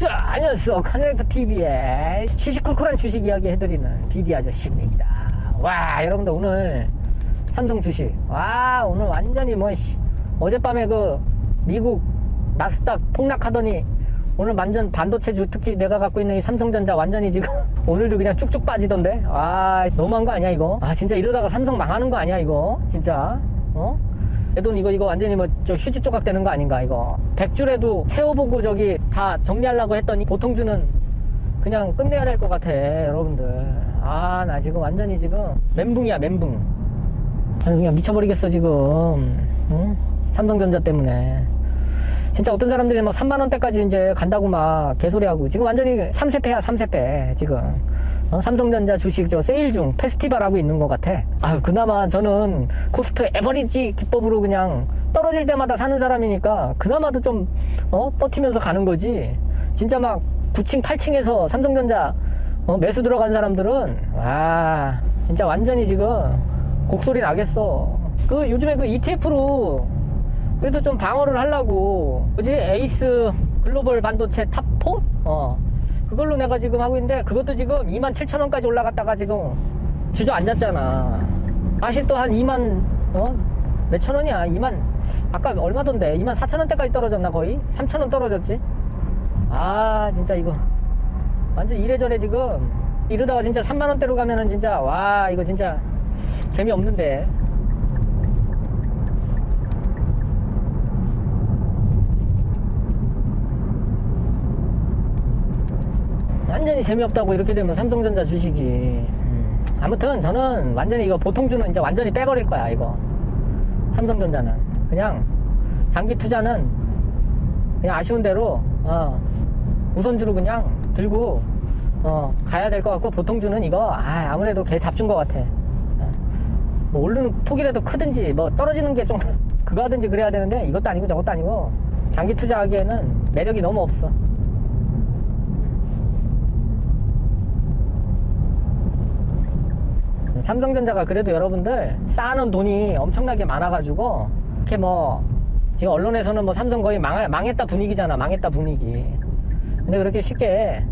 자, 안녕하세요. 카네렉터 TV의 시시콜콜한 주식 이야기 해드리는 비디 아저씨입니다. 와, 여러분들 오늘 삼성 주식. 와, 오늘 완전히 뭐, 씨, 어젯밤에 그 미국 나스닥 폭락하더니 오늘 완전 반도체 주 특히 내가 갖고 있는 이 삼성전자 완전히 지금 오늘도 그냥 쭉쭉 빠지던데. 아, 너무한 거 아니야, 이거? 아, 진짜 이러다가 삼성 망하는 거 아니야, 이거? 진짜? 어? 내 돈 이거 이거 완전히 뭐 저 휴지 조각 되는 거 아닌가 이거. 백줄에도 채워보고 저기 다 정리하려고 했더니 보통 주는 그냥 끝내야 될 것 같아 여러분들. 아 나 지금 완전히 지금 멘붕이야 멘붕. 아니 그냥 미쳐버리겠어 지금. 응? 삼성전자 때문에. 진짜 어떤 사람들이 막 3만원대까지 이제 간다고 막 개소리하고. 지금 완전히 3세패야 3세패 지금 어, 삼성전자 주식 저 세일 중 페스티벌 하고 있는 것 같아. 아 그나마 저는 코스트 에버리지 기법으로 그냥 떨어질 때마다 사는 사람이니까 그나마도 좀 어, 버티면서 가는 거지. 진짜 막 9층 8층에서 삼성전자 어, 매수 들어간 사람들은 와 진짜 완전히 지금 곡소리 나겠어. 그 요즘에 그 ETF로 그래도 좀 방어를 하려고 그지 에이스 글로벌 반도체 탑4 어 그걸로 내가 지금 하고 있는데 그것도 지금 2만 7천 원까지 올라갔다가 지금 주저앉았잖아. 다시 또 한 2만 어? 몇천 원이야? 2만 아까 얼마던데? 2만 4천 원대까지 떨어졌나 거의? 3천 원 떨어졌지? 아 진짜 이거. 완전 이래저래 지금. 이러다가 진짜 3만 원대로 가면은 진짜 와 이거 진짜 재미없는데 완전히 재미없다고 이렇게 되면 삼성전자 주식이. 음. 아무튼 저는 완전히 이거 보통주는 이제 완전히 빼버릴 거야 이거. 삼성전자는. 그냥 장기 투자는 그냥 아쉬운 대로 어, 우선주로 그냥 들고 어, 가야 될 것 같고 보통주는 이거 아, 아무래도 개 잡준 것 같아. 어. 뭐 오르는 폭이라도 크든지 뭐 떨어지는 게 좀 그거 하든지 그래야 되는데 이것도 아니고 저것도 아니고 장기 투자하기에는 매력이 너무 없어 삼성전자가 그래도 여러분들 쌓아놓은 돈이 엄청나게 많아가지고 이렇게 뭐 지금 언론에서는 뭐 삼성 거의 망, 망했다 분위기잖아 망했다 분위기. 근데 그렇게 쉽게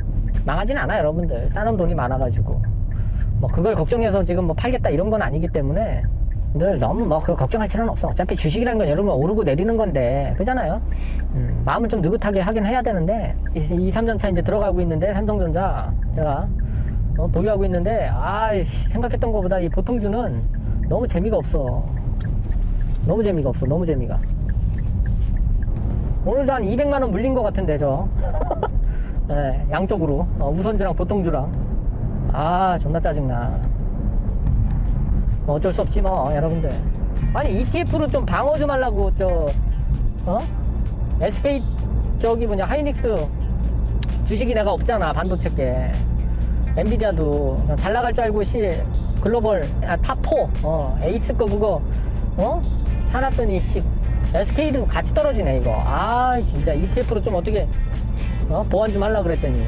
망하진 않아 여러분들. 쌓아놓은 돈이 많아가지고. 뭐 그걸 걱정해서 지금 뭐 팔겠다 이런 건 아니기 때문에 늘 너무 뭐 그거 걱정할 필요는 없어. 어차피 주식이라는 건 여러분 오르고 내리는 건데. 그잖아요? 음, 마음을 좀 느긋하게 하긴 해야 되는데 이, 이 3전차 이제 들어가고 있는데 삼성전자 제가 어, 보유하고 있는데 아 생각했던 것보다 이 보통주는 너무 재미가 없어. 너무 재미가 없어 너무 재미가. 오늘도 한 200만원 물린 것 같은데 저. 네, 양쪽으로. 어, 우선주랑 보통주랑. 아 존나 짜증나. 뭐 어쩔 수 없지 뭐 여러분들. 아니 ETF로 좀 방어 좀 하려고 저 어? SK 저기 뭐냐 하이닉스 주식이 내가 없잖아 반도체께 엔비디아도 잘 나갈 줄 알고 씨 글로벌 아, 탑4 어, 에이스 거 그거 어? 사놨더니 씨 SK도 같이 떨어지네 이거. 아 진짜 ETF로 좀 어떻게 어? 보완 좀 하려 그랬더니.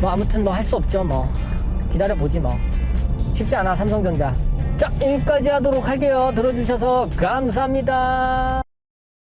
뭐 아무튼 뭐 할 수 없죠 뭐. 기다려 보지 뭐. 쉽지 않아 삼성전자. 자 여기까지 하도록 할게요. 들어주셔서 감사합니다